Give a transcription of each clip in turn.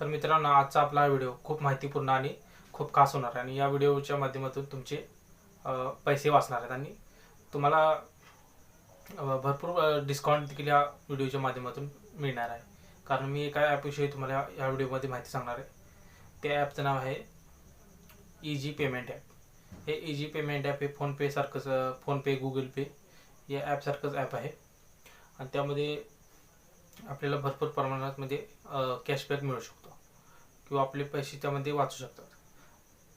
तर मित्रांनो आजचा आपला व्हिडिओ खूप माहितीपूर्ण आणि खूप खास होणार आहे. आणि या व्हिडिओच्या माध्यमातून तुमचे पैसे वाचणार आहेत. आणि तुम्हाला भरपूर डिस्काउंट देखील या व्हिडिओच्या माध्यमातून मिळणार आहे. कारण मी एका ॲपविषयी तुम्हाला या- या व्हिडिओमध्ये माहिती सांगणार आहे. त्या ॲपचं नाव आहे इजी पेमेंट ॲप हे इजी पेमेंट ॲप हे फोनपेसारखंच फोनपे गुगल पे या ॲपसारखंच ॲप आहे. आणि त्यामध्ये आपल्याला भरपूर प्रमाणात म्हणजे कॅशबॅक मिळू शकतो. किंवा आपले पैसे त्यामध्ये वाचू शकतात.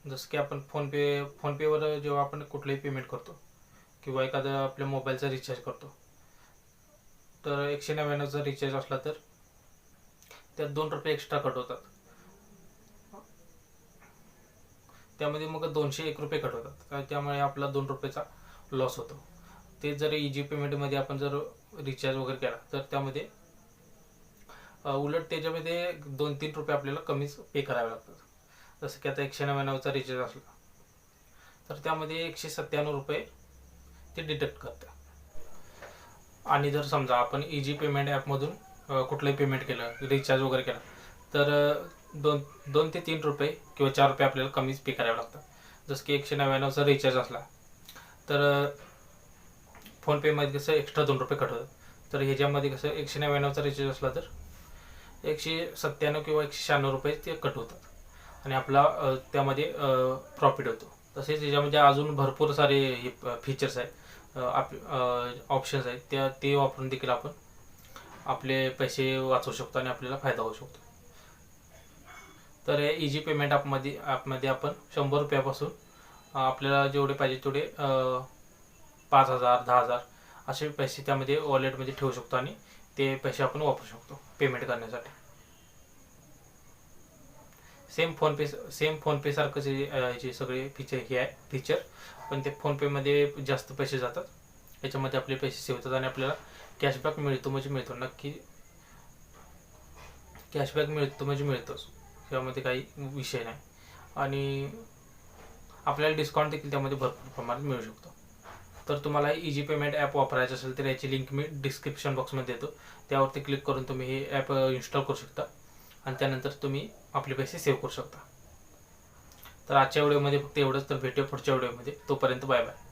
जसं की आपण फोनपे फोनपेवर जेव्हा आपण कुठलंही पेमेंट करतो किंवा एखादं आपल्या मोबाईलचा रिचार्ज करतो तर एकशे नव्याण्णवचा रिचार्ज असला तर त्यात दोन रुपये एक्स्ट्रा कट होतात. त्यामध्ये मग दोनशे एक रुपये कट होतात. त्यामुळे आपला दोन रुपयेचा लॉस होतो. ते जर इजी पेमेंटमध्ये आपण जर रिचार्ज वगैरे केला तर त्यामध्ये उलट त्याच्यामध्ये दोन तीन रुपये आपल्याला कमीच पे करावे लागतात. जसं की आता एकशे नव्याण्णवचा रिचार्ज असला तर त्यामध्ये एकशे सत्त्याण्णव रुपये ते डिडक्ट करतं आणि जर समजा आपण इजी पेमेंट ॲपमधून कुठलंही पेमेंट केलं रिचार्ज वगैरे केला तर दोन दोन ते तीन रुपये किंवा चार रुपये आपल्याला कमीच पे करावे लागतात. जसं की एकशे नव्याण्णवचा रिचार्ज असला तर फोनपेमध्ये कसं एक्स्ट्रा दोन रुपये कट तर ह्याच्यामध्ये कसं एकशे नव्याण्णवचा रिचार्ज असला तर एकशे सत्त्याण्णव किंवा एकशे शहाण्णव रुपये ते कट होतात. आणि आपला त्यामध्ये प्रॉफिट होतो. तसेच याच्यामध्ये अजून भरपूर सारे हे फीचर्स आहेत. आप ऑप्शन्स आहेत. त्या ते वापरून देखील आपण आपले पैसे वाचवू शकतो आणि आपल्याला फायदा होऊ शकतो. तर या इजी पेमेंट ॲपमध्ये ॲपमध्ये आपण शंभर रुपयापासून आपल्याला जेवढे पाहिजे तेवढे पाच हजार दहा हजार असे पैसे त्यामध्ये वॉलेटमध्ये ठेवू शकतो आणि ते पैसे आपण वापरू शकतो पेमेंट करण्यासाठी. सेम फोनपे सेम फोनपेसारखं जे जे याचे सगळे फीचर हे आहे फीचर पण ते फोनपेमध्ये जास्त पैसे जातात. याच्यामध्ये आपले पैसे सेव्ह होतात आणि आपल्याला कॅशबॅक मिळतो म्हणजे मिळतो. नक्की कॅशबॅक मिळतो म्हणजे मिळतोच. त्यामध्ये काही विषय नाही. आणि आपल्याला डिस्काउंट देखील त्यामध्ये भरपूर प्रमाणात मिळू शकतो. तर तुम्हाला इजी पेमेंट ॲप वापरायचं असेल तर याची लिंक मी डिस्क्रिप्शन बॉक्समध्ये देतो. त्यावरती क्लिक करून तुम्ही हे ॲप इन्स्टॉल करू शकता. आणि त्यानंतर तुम्ही आपले पैसे सेव्ह करू शकता. तर आजच्या व्हिडिओमध्ये फक्त एवढंच. तर भेटूया पुढच्या व्हिडिओमध्ये तोपर्यंत बाय बाय